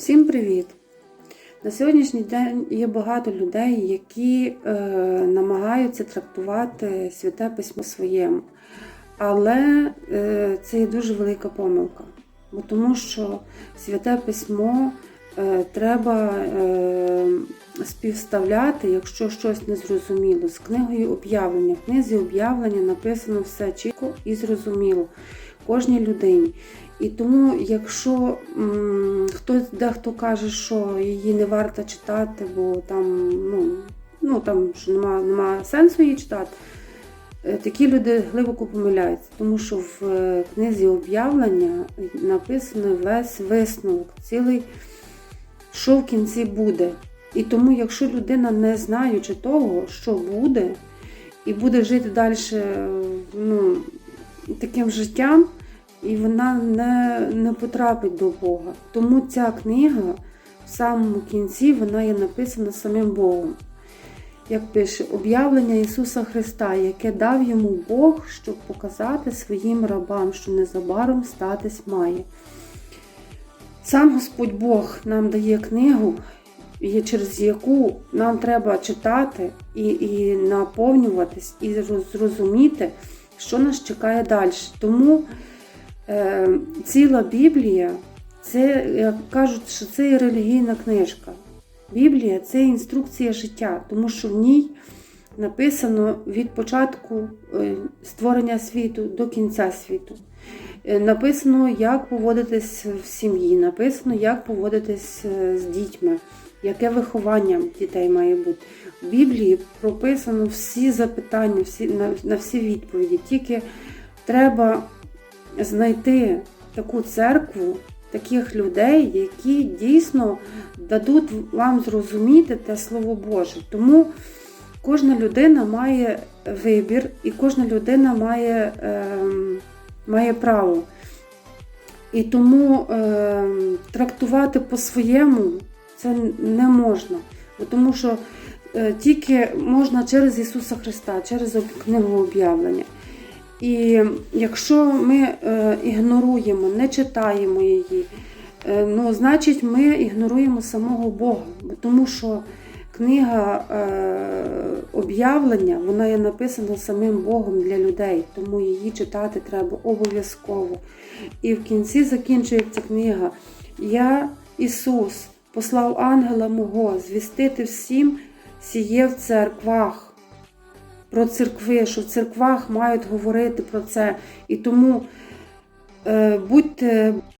Всім привіт! На сьогоднішній день є багато людей, які е, намагаються трактувати святе письмо своєму. Але е, це є дуже велика помилка, бо тому що святе письмо е, треба е, співставляти, якщо щось незрозуміло, з книгою об'явлення. В книзі об'явлення написано все чітко і зрозуміло кожній людині. І тому, якщо м, хтось дехто каже, що її не варто читати, бо там, ну, ну там що нема, нема сенсу її читати, е, такі люди глибоко помиляються, тому що в е, книзі об'явлення написано весь висновок, цілий, що в кінці буде. І тому, якщо людина не знаючи того, що буде, і буде жити далі ну, таким життям, і вона не, не потрапить до Бога. Тому ця книга в самому кінці вона є написана самим Богом. Як пише, об'явлення Ісуса Христа, яке дав йому Бог, щоб показати своїм рабам, що незабаром статись має. Сам Господь Бог нам дає книгу, через яку нам треба читати і, і наповнюватись, і зрозуміти, що нас чекає далі. Тому ціла Біблія, це як кажуть, що це релігійна книжка. Біблія це інструкція життя, тому що в ній написано від початку е, створення світу до кінця світу. Е, Написано, як поводитись в сім'ї, написано, як поводитись е, з дітьми, яке виховання дітей має бути. В Біблії прописано всі запитання, всі, на, на всі відповіді. Тільки треба знайти таку церкву, таких людей, які дійсно дадуть вам зрозуміти те Слово Боже. Тому кожна людина має вибір і кожна людина має, е, має право. І тому е, трактувати по-своєму це не можна. Тому що е, тільки можна через Ісуса Христа, через книгу об'явлення. І якщо ми е, ігноруємо, не читаємо її, е, ну, значить ми ігноруємо самого Бога. Тому що книга е, об'явлення вона є написана самим Богом для людей, тому її читати треба обов'язково. І в кінці закінчується книга. Я, Ісус, послав ангела мого звістити всім сіє в церквах про церкви, що в церквах мають говорити про це. І тому е, будьте